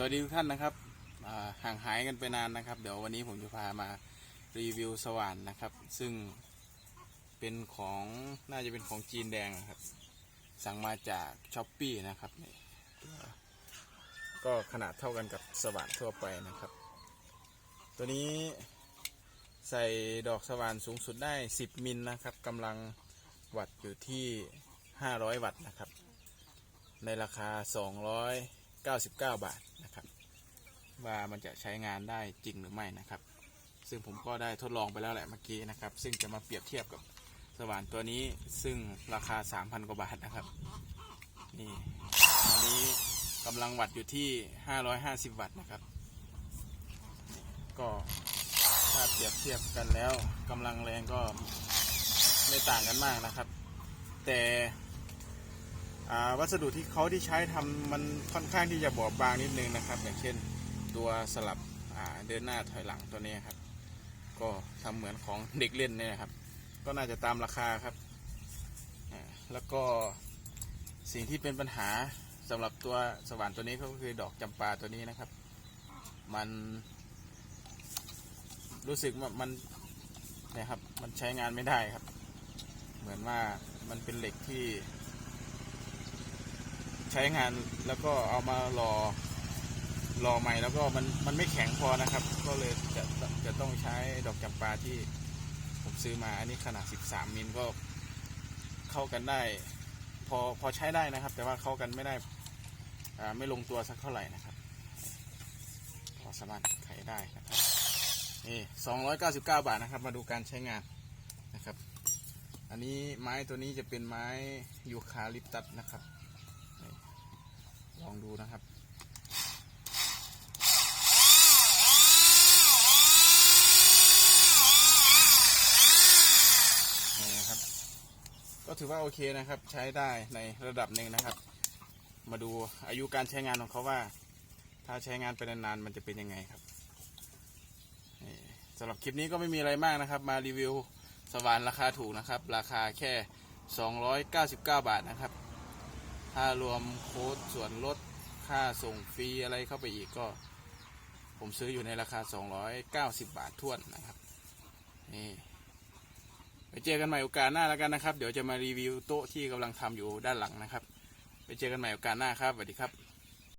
สวัสดีทุกท่านนะครับห่างหายกันไปนานนะครับ เดี๋ยววันนี้ผมจะพามารีวิวสว่านนะครับ ซึ่งเป็นของน่าจะเป็นของจีนแดงนะครับ สั่งมาจากช้อปปี้นะครับนี่ก็ขนาดเท่ากันกับสว่านทั่วไปนะครับ ตัวนี้ใส่ดอกสว่านสูงสุดได้ 10 มิลนะครับกำลังวัตต์อยู่ที่ 500 วัตต์นะครับ ในราคา 200 99 บาทนะครับ ว่ามันจะใช้งานได้จริงหรือไม่นะครับ ซึ่งผมก็ได้ทดลองไปแล้วแหละเมื่อกี้นะครับ ซึ่งจะมาเปรียบเทียบกับสว่านตัวนี้ซึ่งราคา 3,000 กว่าบาทนะครับนี่อันนี้กำลังวัตต์อยู่ที่ 550 วัตต์นะครับ ก็ถ้าเปรียบเทียบกันแล้วกำลังแรงก็ไม่ต่างกันมากนะครับ แต่ วัสดุที่เขาที่ใช้ทำมันค่อนข้างที่จะบอบบางนิดนึงนะครับ อย่างเช่นตัวสลับเดินหน้าถอยหลังตัวนี้ครับ ก็ทำเหมือนของเด็กเล่นเนี่ยครับ ก็น่าจะตามราคาครับแล้วก็สิ่งที่เป็นปัญหาสำหรับตัวสว่านตัวนี้ก็คือดอกจำปาตัวนี้นะครับ มันรู้สึกว่ามันนะครับมันใช้งานไม่ได้ครับ เหมือนว่ามันเป็นเหล็กที่ ใช้งานแล้วก็เอามารอรอใหม่แล้วก็มันมันไม่แข็งพอนะครับ ก็เลยจะจะต้องใช้ดอกจำปาที่ผมซื้อมาอันนี้ขนาด 13 มิลก็เข้ากันได้ พอพอใช้ได้นะครับ แต่ว่าเข้ากันไม่ได้ไม่ลงตัวสักเท่าไหร่นะครับพอสามารถไขได้นะครับนี่299 บาทนะครับ มาดูการใช้งานนะครับ อันนี้ไม้ตัวนี้จะเป็นไม้ยูคาลิปตัสนะครับ องดูนะครับนี่นะครับ ก็ถือว่าโอเคนะครับ ใช้ได้ในระดับหนึ่งนะครับ มาดูอายุการใช้งานของเขาว่า ถ้าใช้งานไปนานๆมันจะเป็นยังไงครับสำหรับคลิปนี้ก็ไม่มีอะไรมากนะครับ มารีวิวสว่านราคาถูกนะครับ ราคาแค่ 299 บาทนะครับ ถ้ารวมโค้ดส่วนลดค่าส่งฟรีอะไรเข้าไปอีกก็ ผมซื้ออยู่ในราคา 290 บาทท้วนนะครับนี่ไปเจอกันใหม่โอกาสหน้าแล้วกันนะครับ เดี๋ยวจะมารีวิวโต๊ะที่กำลังทำอยู่ด้านหลังนะครับ ไปเจอกันใหม่โอกาสหน้าครับสวัสดีครับ